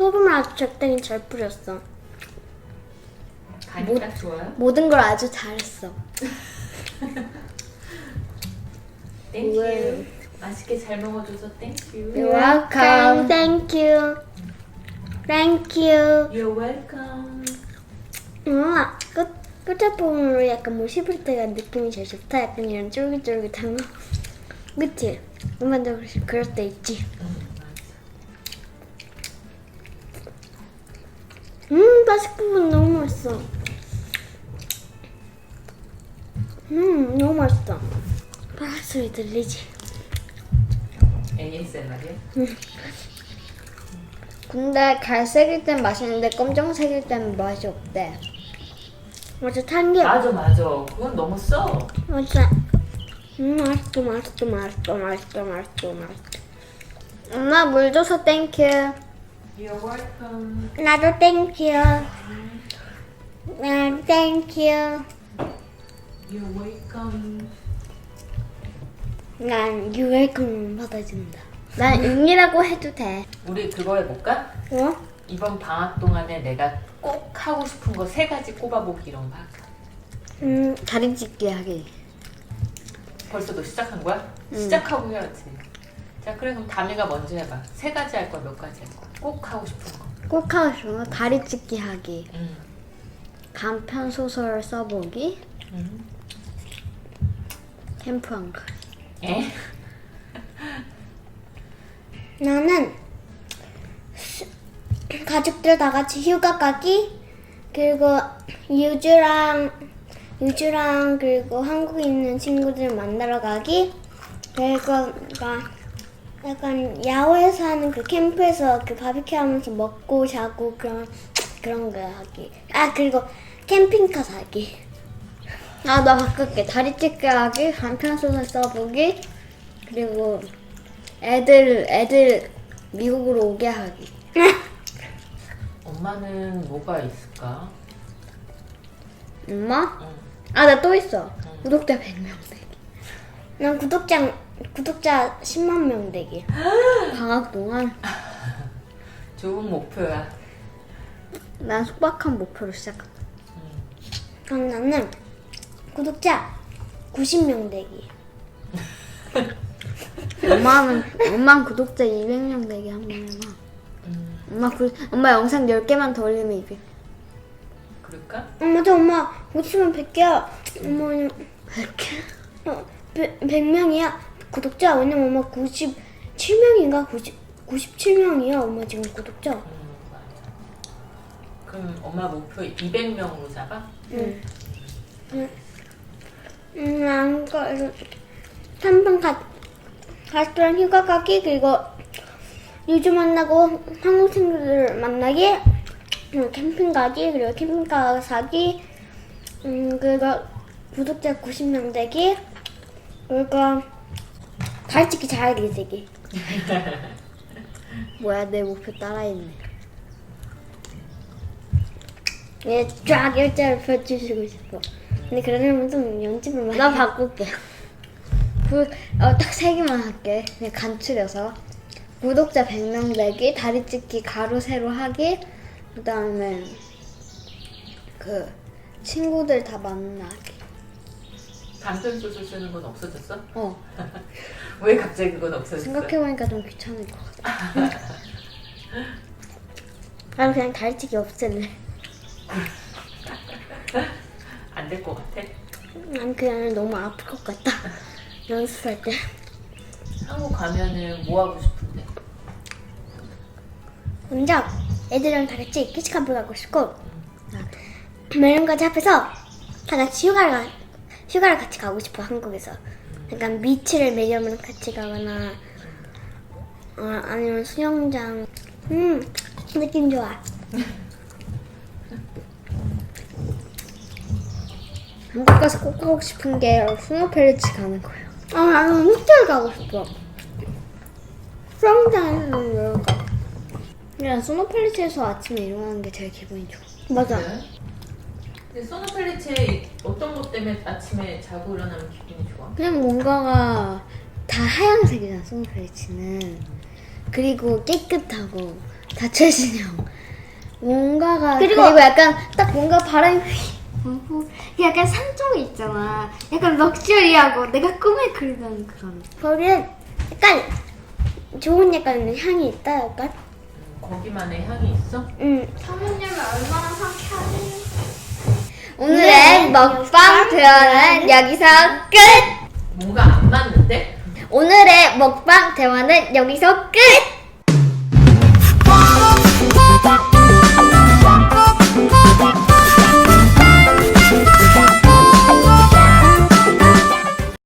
소금을 아주 적당히 잘 뿌렸어. 간이 딱 좋아요? 모든 걸 아주 잘했어. 땡큐. 왜? 맛있게 잘 먹어줘서 땡큐. You're welcome. Thank you. Thank you. You're welcome. 음, 끝, 끝에 부분으로 약간 뭐 씹을 때가 느낌이 제일 좋다. 약간 이런 쫄깃쫄깃한 거. 그치? 엄마도 그럴- 그럴 때 있지. 응, 맞아. 음, 바삭 부분 너무 맛있어. 음, 너무 맛있어. 바삭 소리 들리지? ASMR이야? 근데 갈색일 땐 맛있는데 검정색일 땐 맛이 없대. 맞아, 탄 게. 맞아 맞아. 그건 너무 써. 맞아. 음, 맛있어, 맛있어, 맛있어, 맛있어, 맛있어, 맛있어. 엄마 물 줘서 땡큐. You're welcome. 나도 땡큐. 나 땡큐. You're welcome. 난 유웰컴 받아준다. 난 응이라고 해도 돼. 우리 그거 해볼까? 어? 이번 방학 동안에 내가 꼭 하고 싶은 거 세 가지 꼽아보기 이런 거 할까? 음, 다리 찢기 하기. 벌써 너 시작한 거야? 시작하고 해야지. 자, 그래 그럼 다미가 먼저 해봐. 세 가지 할 거야, 몇 가지 할 거야? 꼭 하고 싶은 거. 꼭 하고 싶은 거 다리 찢기 하기. 응. 단편 소설 써보기. 응. 캠프 한 거. 에? 나는 가족들 다 같이 휴가 가기 그리고 유주랑 유주랑 그리고 한국에 있는 친구들 만나러 가기 그리고 막 약간 야외에서 하는 그 캠프에서 그 바비큐 하면서 먹고 자고 그런 그런 거 하기 아 그리고 캠핑카 사기 아 나 바꿀게 다리 찢기 하기 간편 소설 써보기 그리고 애들 애들 미국으로 오게 하기. 엄마는 뭐가 있을까? 엄마? 응. 아 나 또 있어. 응. 구독자 100명 되기. 난 구독자 구독자 10만 명 되기. 방학 동안 좋은 목표야. 난 소박한 목표로 시작한다. 응. 그럼 나는 구독자 90명 되기. 엄마는 엄마는 구독자 200명 되기 한번 해봐. 음, 엄마 구, 엄마 영상 10개만 더 올리면 200. 그럴까? 엄마 저 엄마 고치면 100개야. 엄마는 100개? 어, 100, 100명이야. 구독자 왜냐면 엄마 97명인가 90, 97명이야. 엄마 지금 구독자. 음. 그럼 엄마 목표 200명으로 잡아? 응. 음, 안 가. 한번 가 가족들랑 휴가 가기 그리고 유주 만나고 한국 친구들 만나기 캠핑 가기 그리고 캠핑카 사기 음 그리고 구독자 90명 되기 그리고 발찍기 잘하기 되기 뭐야 내 목표 따라했네 얘쫙 일자를 펼치시고 싶어 근데 그러려면 좀 연습을 많이 나 바꿀게 구, 어, 딱 세 개만 할게. 그냥 간추려서. 구독자 100명 되기, 다리 찢기, 가로, 세로 하기, 그 다음에, 그, 친구들 다 만나기. 단편 소설 쓰는 건 없어졌어? 어, 왜 갑자기 그건 없어졌어? 생각해보니까 좀 귀찮을 것 같아. 난 그냥 다리 찢기 없앨래. 안 될 것 같아? 난 그냥 너무 아플 것 같다. 연습할 때. 한국 가면은 뭐 하고 싶은데? 먼저 애들이랑 다 같이 키즈카페 가고 싶고 매년까지 합해서 다 같이 휴가를 가, 휴가를 같이 가고 싶어 한국에서. 약간 비치를 매년 같이 가거나 어, 아니면 수영장. 음 느낌 좋아. 한국 가서 꼭 하고 싶은 게 스노펠리치 가는 거예요. 아 나는 호텔 가고 싶어. 수영장에서 놀까 그냥 스노펠리치에서 아침에 일어나는 게 제일 기분이 좋아. 맞아. 근데 소노펠리체 어떤 것 때문에 아침에 자고 일어나면 기분이 좋아? 그냥 뭔가가 다 하얀색이잖아, 스노펠리치는. 그리고 깨끗하고 닫혀진 형. 뭔가가 그리고- 그리고, 약간 딱 뭔가 바람이 불고 약간 산 쪽에 있잖아. 약간 럭셔리하고 내가 꿈에 그리던 그런. 거기에 약간 좋은 약간 향이 있다 약간. 음, 거기만의 향이 있어? 응. 얼마나 상쾌하니? 오늘의 먹방 대화는 여기서 끝. 뭔가 안 맞는데? 오늘의 먹방 대화는 여기서 끝.